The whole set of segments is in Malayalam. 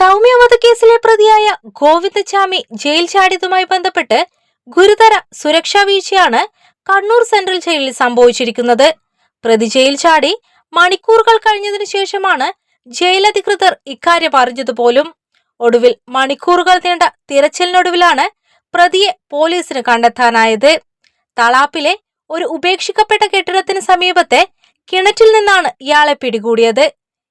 സൗമ്യ വധക്കേസിലെ പ്രതിയായ ഗോവിന്ദചാമി ജയിൽ ചാടിയതുമായി ബന്ധപ്പെട്ട് ഗുരുതര സുരക്ഷാ വീഴ്ചയാണ് കണ്ണൂർ സെൻട്രൽ ജയിലിൽ സംഭവിച്ചിരിക്കുന്നത്. പ്രതി ജയിൽ ചാടി മണിക്കൂറുകൾ കഴിഞ്ഞതിനു ശേഷമാണ് ജയിലധികൃതർ ഇക്കാര്യം അറിഞ്ഞതുപോലും. ഒടുവിൽ മണിക്കൂറുകൾ നീണ്ട തിരച്ചിലിനൊടുവിലാണ് പ്രതിയെ പോലീസിന് കണ്ടെത്താനായത്. തളാപ്പിലെ ഒരു ഉപേക്ഷിക്കപ്പെട്ട കെട്ടിടത്തിന് സമീപത്തെ കിണറ്റിൽ നിന്നാണ് ഇയാളെ പിടികൂടിയത്.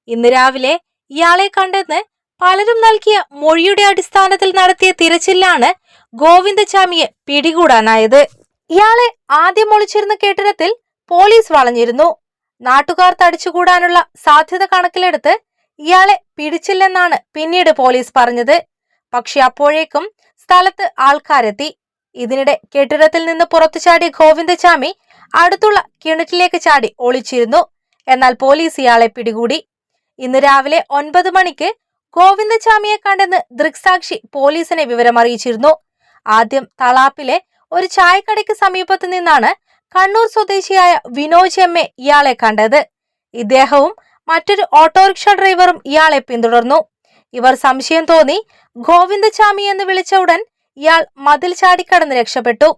ഇന്ന് രാവിലെ ഇയാളെ കണ്ടെന്ന് പലരും നൽകിയ മൊഴിയുടെ അടിസ്ഥാനത്തിൽ നടത്തിയ തിരച്ചിലാണ് ഗോവിന്ദചാമിയെ പിടികൂടാനായത്. ഇയാളെ ആദ്യം ഒളിച്ചിരുന്ന കെട്ടിടത്തിൽ പോലീസ് വളഞ്ഞിരുന്നു. നാട്ടുകാർ തടിച്ചുകൂടാനുള്ള സാധ്യത കണക്കിലെടുത്ത് ഇയാളെ പിടിച്ചില്ലെന്നാണ് പിന്നീട് പോലീസ് പറഞ്ഞത്. പക്ഷെ അപ്പോഴേക്കും സ്ഥലത്ത് ആൾക്കാരെത്തി. ഇതിനിടെ കെട്ടിടത്തിൽ നിന്ന് പുറത്തു ചാടിയ ഗോവിന്ദചാമി അടുത്തുള്ള കിണറ്റിലേക്ക് ചാടി ഒളിച്ചിരുന്നു. എന്നാൽ പോലീസ് ഇയാളെ പിടികൂടി. ഇന്ന് രാവിലെ ഒൻപത് മണിക്ക് ഗോവിന്ദചാമിയെ കണ്ടെന്ന് ദൃക്സാക്ഷി പോലീസിനെ വിവരമറിയിച്ചിരുന്നു. ആദ്യം തളാപ്പിലെ ഒരു ചായക്കടയ്ക്ക് സമീപത്ത് നിന്നാണ് കണ്ണൂർ സ്വദേശിയായ വിനോജ് എം എ ഇയാളെ കണ്ടത്. ഇദ്ദേഹവും മറ്റൊരു ഓട്ടോറിക്ഷ ഡ്രൈവറും ഇയാളെ പിന്തുടർന്നു. ഇവർ സംശയം തോന്നി ഗോവിന്ദചാമി എന്ന് വിളിച്ച ഉടൻ ഇയാൾ മതിൽ ചാടിക്കടന്ന് രക്ഷപ്പെട്ടു.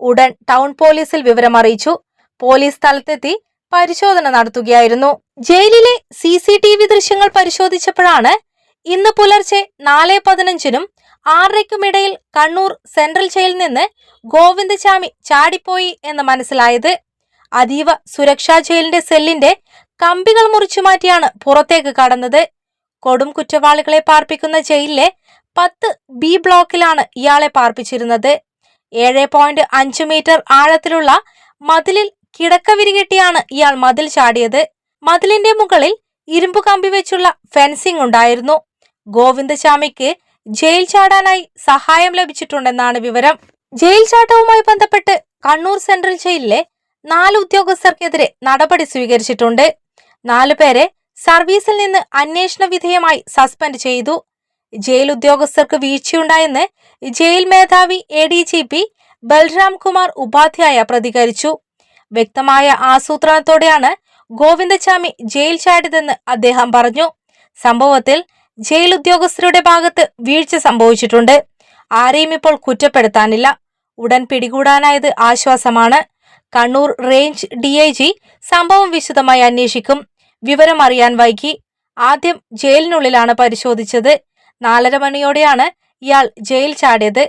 ഉടൻ ടൗൺ പോലീസിൽ വിവരമറിയിച്ചു. പോലീസ് സ്ഥലത്തെത്തി പരിശോധന നടത്തുകയായിരുന്നു. ജയിലിലെ സി സി ടി വി ദൃശ്യങ്ങൾ പരിശോധിച്ചപ്പോഴാണ് ഇന്ന് പുലർച്ചെ നാല് പതിനഞ്ചിനും ആറരയ്ക്കുമിടയിൽ കണ്ണൂർ സെൻട്രൽ ജയിലിൽ നിന്ന് ഗോവിന്ദചാമി ചാടിപ്പോയി എന്ന് മനസ്സിലായത്. അതീവ സുരക്ഷാ ജയിലിന്റെ സെല്ലിന്റെ കമ്പികൾ മുറിച്ചു മാറ്റിയാണ് പുറത്തേക്ക് കടന്നത്. കൊടും കുറ്റവാളികളെ പാർപ്പിക്കുന്ന ജയിലിലെ പത്ത് ബി ബ്ലോക്കിലാണ് ഇയാളെ പാർപ്പിച്ചിരുന്നത്. ഏഴ് പോയിന്റ് അഞ്ച് മീറ്റർ ആഴത്തിലുള്ള മതിലിൽ കിടക്ക വിരികെട്ടിയാണ് ഇയാൾ മതിൽ ചാടിയത്. മതിലിന്റെ മുകളിൽ ഇരുമ്പ് കമ്പി വെച്ചുള്ള ഫെൻസിംഗ് ഉണ്ടായിരുന്നു. ഗോവിന്ദചാമിക്ക് ജയിൽ ചാടാനായി സഹായം ലഭിച്ചിട്ടുണ്ടെന്നാണ് വിവരം. ജയിൽ ചാട്ടവുമായി ബന്ധപ്പെട്ട് കണ്ണൂർ സെൻട്രൽ ജയിലിലെ നാല് ഉദ്യോഗസ്ഥർക്കെതിരെ നടപടി സ്വീകരിച്ചിട്ടുണ്ട്. നാലു പേരെ സർവീസിൽ നിന്ന് അന്വേഷണ വിധേയമായി സസ്പെൻഡ് ചെയ്തു. ജയിൽ ഉദ്യോഗസ്ഥർക്ക് വീഴ്ചയുണ്ടായെന്ന് ജയിൽ മേധാവി A D G P Balram Kumar Upadhyay പ്രതികരിച്ചു. വ്യക്തമായ ആസൂത്രണത്തോടെയാണ് ഗോവിന്ദചാമി ജയിൽ ചാടിയതെന്ന് അദ്ദേഹം പറഞ്ഞു. സംഭവത്തിൽ ജയിൽ ഉദ്യോഗസ്ഥരുടെ ഭാഗത്ത് വീഴ്ച സംഭവിച്ചിട്ടുണ്ട്. ആരെയും ഇപ്പോൾ കുറ്റപ്പെടുത്താനില്ല. ഉടൻ പിടികൂടാനായത് ആശ്വാസമാണ്. Kannur range D I G സംഭവം വിശദമായി അന്വേഷിക്കും. വിവരം അറിയാൻ വൈകി. ആദ്യം ജയിലിനുള്ളിലാണ് പരിശോധിച്ചത്. നാലര മണിയോടെയാണ് ഇയാൾ ജയിൽ ചാടിയത്.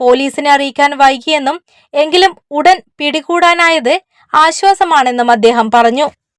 പോലീസിനെ അറിയിക്കാൻ വൈകിയെന്നും എങ്കിലും ഉടൻ പിടികൂടാനായത് ആശ്വാസമാണെന്നും അദ്ദേഹം പറഞ്ഞു.